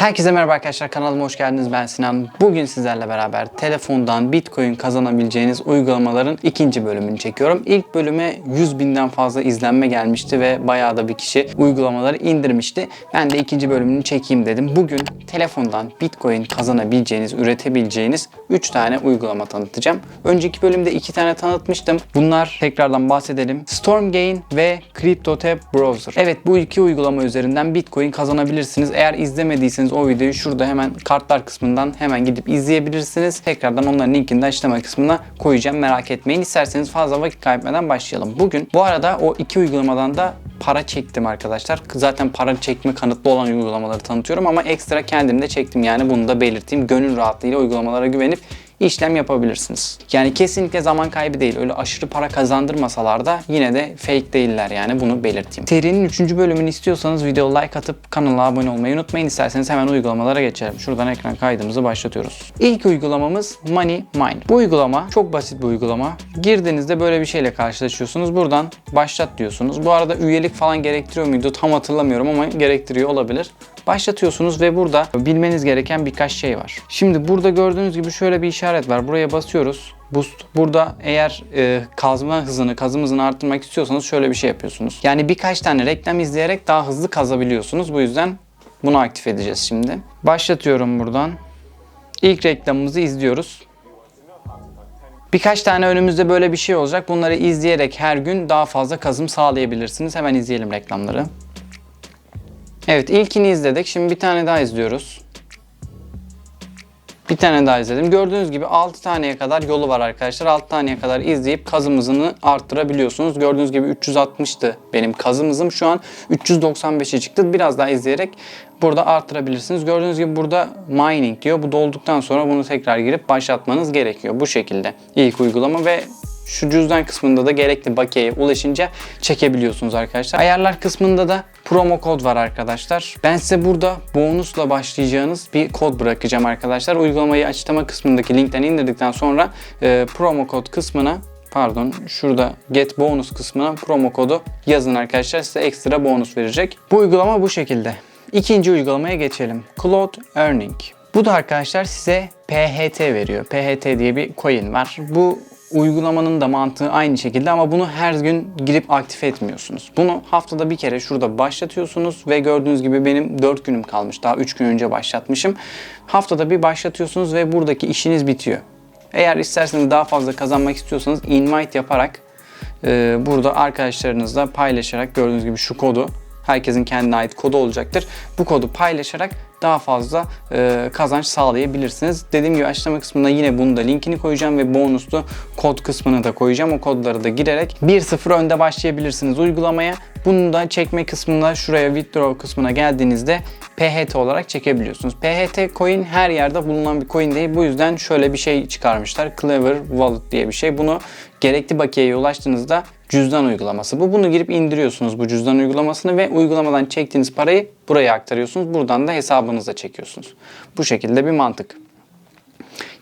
Herkese merhaba arkadaşlar kanalıma hoş geldiniz ben Sinan. Bugün sizlerle beraber telefondan Bitcoin kazanabileceğiniz uygulamaların ikinci bölümünü çekiyorum. İlk bölüme 100 binden fazla izlenme gelmişti ve bayağı da bir kişi uygulamaları indirmişti. Ben de ikinci bölümünü çekeyim dedim. Bugün telefondan Bitcoin kazanabileceğiniz, üretebileceğiniz 3 tane uygulama tanıtacağım. Önceki bölümde 2 tane tanıtmıştım. Bunlar tekrardan bahsedelim. Stormgain ve CryptoTab Browser. Evet bu iki uygulama üzerinden Bitcoin kazanabilirsiniz. Eğer izlemediyseniz o videoyu şurada hemen kartlar kısmından hemen gidip izleyebilirsiniz. Tekrardan onların linkini de açıklama kısmına koyacağım. Merak etmeyin. İsterseniz fazla vakit kaybetmeden başlayalım. Bugün bu arada o iki uygulamadan da para çektim arkadaşlar. Zaten para çekme kanıtlı olan uygulamaları tanıtıyorum ama ekstra kendim de çektim yani bunu da belirteyim. Gönül rahatlığıyla uygulamalara güvenip işlem yapabilirsiniz. Yani kesinlikle zaman kaybı değil. Öyle aşırı para kazandırmasalar da yine de fake değiller yani bunu belirteyim. Serinin 3. bölümünü istiyorsanız video like atıp kanala abone olmayı unutmayın. İsterseniz hemen uygulamalara geçelim. Şuradan ekran kaydımızı başlatıyoruz. İlk uygulamamız Money Mine. Bu uygulama çok basit bir uygulama. Girdiğinizde böyle bir şeyle karşılaşıyorsunuz. Buradan başlat diyorsunuz. Bu arada üyelik falan gerektiriyor muydu tam hatırlamıyorum ama gerektiriyor olabilir başlatıyorsunuz ve burada bilmeniz gereken birkaç şey var. Şimdi burada gördüğünüz gibi şöyle bir işaret var. Buraya basıyoruz. Boost. Burada eğer e, kazma hızını, kazım hızını arttırmak istiyorsanız şöyle bir şey yapıyorsunuz. Yani birkaç tane reklam izleyerek daha hızlı kazabiliyorsunuz. Bu yüzden bunu aktif edeceğiz şimdi. Başlatıyorum buradan. İlk reklamımızı izliyoruz. Birkaç tane önümüzde böyle bir şey olacak. Bunları izleyerek her gün daha fazla kazım sağlayabilirsiniz. Hemen izleyelim reklamları. Evet ilkini izledik. Şimdi bir tane daha izliyoruz. Bir tane daha izledim. Gördüğünüz gibi 6 taneye kadar yolu var arkadaşlar. 6 taneye kadar izleyip kazım hızını arttırabiliyorsunuz. Gördüğünüz gibi 360'tı benim kazım hızım. Şu an 395'e çıktı. Biraz daha izleyerek burada arttırabilirsiniz. Gördüğünüz gibi burada mining diyor. Bu dolduktan sonra bunu tekrar girip başlatmanız gerekiyor. Bu şekilde ilk uygulama ve şu cüzdan kısmında da gerekli bakiyeye ulaşınca çekebiliyorsunuz arkadaşlar. Ayarlar kısmında da promo kod var arkadaşlar. Ben size burada bonusla başlayacağınız bir kod bırakacağım arkadaşlar. Uygulamayı açıklama kısmındaki linkten indirdikten sonra e, promo kod kısmına pardon şurada get bonus kısmına promo kodu yazın arkadaşlar size ekstra bonus verecek. Bu uygulama bu şekilde. İkinci uygulamaya geçelim. Cloud Earning. Bu da arkadaşlar size PHT veriyor. PHT diye bir coin var. Bu uygulamanın da mantığı aynı şekilde ama bunu her gün girip aktif etmiyorsunuz. Bunu haftada bir kere şurada başlatıyorsunuz ve gördüğünüz gibi benim 4 günüm kalmış. Daha 3 gün önce başlatmışım. Haftada bir başlatıyorsunuz ve buradaki işiniz bitiyor. Eğer isterseniz daha fazla kazanmak istiyorsanız invite yaparak e, burada arkadaşlarınızla paylaşarak gördüğünüz gibi şu kodu herkesin kendine ait kodu olacaktır. Bu kodu paylaşarak daha fazla e, kazanç sağlayabilirsiniz. Dediğim gibi açıklama kısmına yine bunu da linkini koyacağım ve bonuslu kod kısmını da koyacağım. O kodları da girerek 1-0 önde başlayabilirsiniz uygulamaya. Bunu da çekme kısmında şuraya withdraw kısmına geldiğinizde PHT olarak çekebiliyorsunuz. PHT coin her yerde bulunan bir coin değil. Bu yüzden şöyle bir şey çıkarmışlar. Clever Wallet diye bir şey. Bunu gerekli bakiyeye ulaştığınızda cüzdan uygulaması. Bu bunu girip indiriyorsunuz bu cüzdan uygulamasını ve uygulamadan çektiğiniz parayı buraya aktarıyorsunuz. Buradan da hesabınıza çekiyorsunuz. Bu şekilde bir mantık.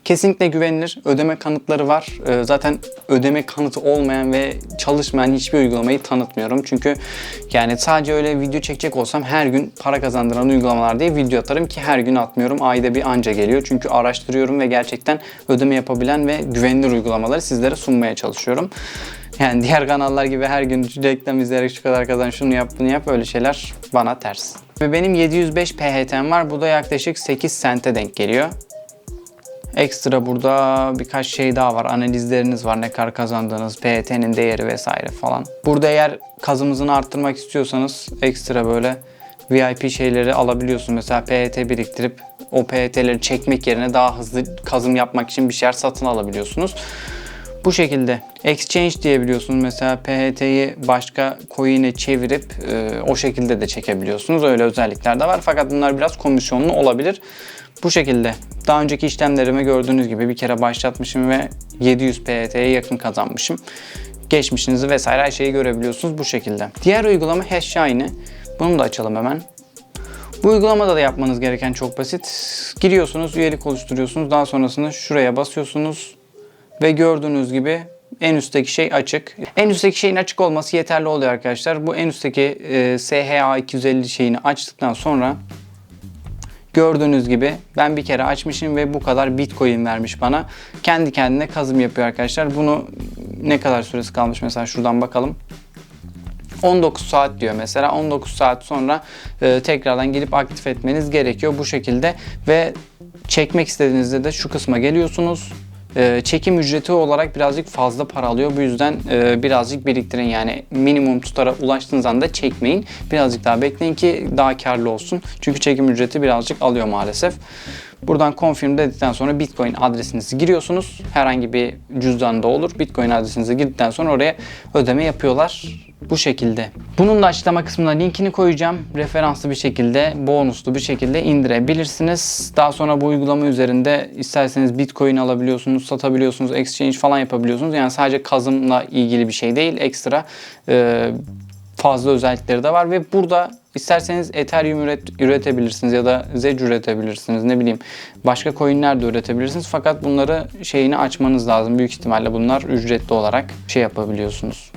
Kesinlikle güvenilir. Ödeme kanıtları var. Ee, Zaten ödeme kanıtı olmayan ve çalışmayan hiçbir uygulamayı tanıtmıyorum. Çünkü yani sadece öyle video çekecek olsam her gün para kazandıran uygulamalar diye video atarım ki her gün atmıyorum. Ayda bir anca geliyor. Çünkü araştırıyorum ve gerçekten ödeme yapabilen ve güvenilir uygulamaları sizlere sunmaya çalışıyorum. Yani diğer kanallar gibi her gün reklam izleyerek şu kadar kazan şunu yap bunu yap öyle şeyler bana ters. Ve benim 705 PHT'm var. Bu da yaklaşık 8 sente denk geliyor. Ekstra burada birkaç şey daha var. Analizleriniz var. Ne kadar kazandığınız, PHT'nin değeri vesaire falan. Burada eğer kazımızını arttırmak istiyorsanız ekstra böyle VIP şeyleri alabiliyorsunuz. Mesela PHT biriktirip o PHT'leri çekmek yerine daha hızlı kazım yapmak için bir şeyler satın alabiliyorsunuz. Bu şekilde exchange diyebiliyorsunuz. Mesela PHT'yi başka coin'e çevirip e, o şekilde de çekebiliyorsunuz. Öyle özellikler de var. Fakat bunlar biraz komisyonlu olabilir. Bu şekilde. Daha önceki işlemlerime gördüğünüz gibi bir kere başlatmışım ve 700 PHT'ye yakın kazanmışım. Geçmişinizi vesaire her şeyi görebiliyorsunuz bu şekilde. Diğer uygulama Hashshine. Bunu da açalım hemen. Bu uygulamada da yapmanız gereken çok basit. Giriyorsunuz, üyelik oluşturuyorsunuz. Daha sonrasında şuraya basıyorsunuz ve gördüğünüz gibi en üstteki şey açık. En üstteki şeyin açık olması yeterli oluyor arkadaşlar. Bu en üstteki e, SHA 250 şeyini açtıktan sonra Gördüğünüz gibi ben bir kere açmışım ve bu kadar bitcoin vermiş bana. Kendi kendine kazım yapıyor arkadaşlar. Bunu ne kadar süresi kalmış mesela şuradan bakalım. 19 saat diyor mesela 19 saat sonra e, tekrardan gelip aktif etmeniz gerekiyor bu şekilde ve çekmek istediğinizde de şu kısma geliyorsunuz E, çekim ücreti olarak birazcık fazla para alıyor. Bu yüzden e, birazcık biriktirin. Yani minimum tutara ulaştığınız anda çekmeyin. Birazcık daha bekleyin ki daha karlı olsun. Çünkü çekim ücreti birazcık alıyor maalesef Buradan confirm dedikten sonra Bitcoin adresinizi giriyorsunuz. Herhangi bir cüzdanda olur. Bitcoin adresinizi girdikten sonra oraya ödeme yapıyorlar. Bu şekilde. Bunun da açıklama kısmına linkini koyacağım. Referanslı bir şekilde, bonuslu bir şekilde indirebilirsiniz. Daha sonra bu uygulama üzerinde isterseniz Bitcoin alabiliyorsunuz, satabiliyorsunuz, exchange falan yapabiliyorsunuz. Yani sadece kazımla ilgili bir şey değil. Ekstra e, fazla özellikleri de var ve burada isterseniz Ethereum üret, üretebilirsiniz ya da Zedge üretebilirsiniz ne bileyim başka coinler de üretebilirsiniz fakat bunları şeyini açmanız lazım büyük ihtimalle bunlar ücretli olarak şey yapabiliyorsunuz.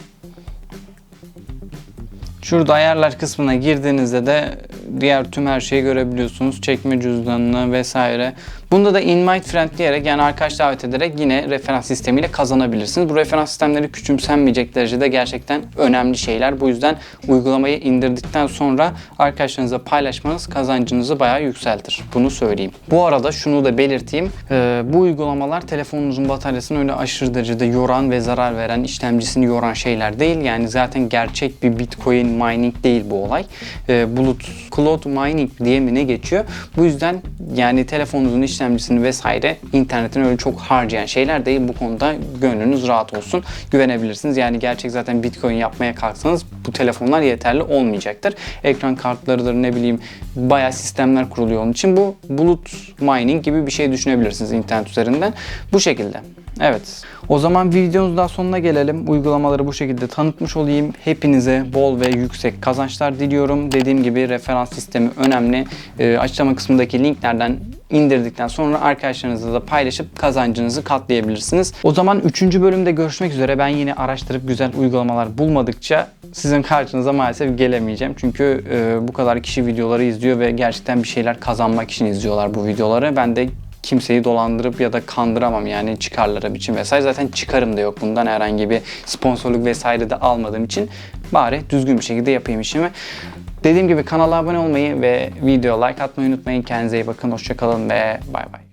Şurada ayarlar kısmına girdiğinizde de diğer tüm her şeyi görebiliyorsunuz. Çekme cüzdanını vesaire. Bunda da invite friend diyerek yani arkadaş davet ederek yine referans sistemiyle kazanabilirsiniz. Bu referans sistemleri küçümsenmeyecek derecede gerçekten önemli şeyler. Bu yüzden uygulamayı indirdikten sonra arkadaşlarınızla paylaşmanız kazancınızı bayağı yükseltir. Bunu söyleyeyim. Bu arada şunu da belirteyim. Ee, bu uygulamalar telefonunuzun bataryasını öyle aşırı derecede yoran ve zarar veren, işlemcisini yoran şeyler değil. Yani zaten gerçek bir Bitcoin mining değil bu olay. Ee, bulut, cloud mining diye mi ne geçiyor? Bu yüzden yani telefonunuzun işlemcisini vesaire internetin öyle çok harcayan şeyler değil. Bu konuda gönlünüz rahat olsun. Güvenebilirsiniz. Yani gerçek zaten Bitcoin yapmaya kalksanız bu telefonlar yeterli olmayacaktır. Ekran kartlarıdır ne bileyim bayağı sistemler kuruluyor onun için. Bu bulut mining gibi bir şey düşünebilirsiniz internet üzerinden. Bu şekilde. Evet. O zaman videomuzun daha sonuna gelelim. Uygulamaları bu şekilde tanıtmış olayım. Hepinize bol ve yüksek kazançlar diliyorum. Dediğim gibi referans sistemi önemli. Ee, açıklama kısmındaki linklerden indirdikten sonra arkadaşlarınızla da paylaşıp kazancınızı katlayabilirsiniz. O zaman 3. bölümde görüşmek üzere. Ben yine araştırıp güzel uygulamalar bulmadıkça sizin karşınıza maalesef gelemeyeceğim. Çünkü e, bu kadar kişi videoları izliyor ve gerçekten bir şeyler kazanmak için izliyorlar bu videoları. Ben de kimseyi dolandırıp ya da kandıramam yani çıkarlara biçim vesaire. Zaten çıkarım da yok bundan herhangi bir sponsorluk vesaire de almadığım için bari düzgün bir şekilde yapayım işimi. Dediğim gibi kanala abone olmayı ve video like atmayı unutmayın. Kendinize iyi bakın. Hoşçakalın ve bay bay.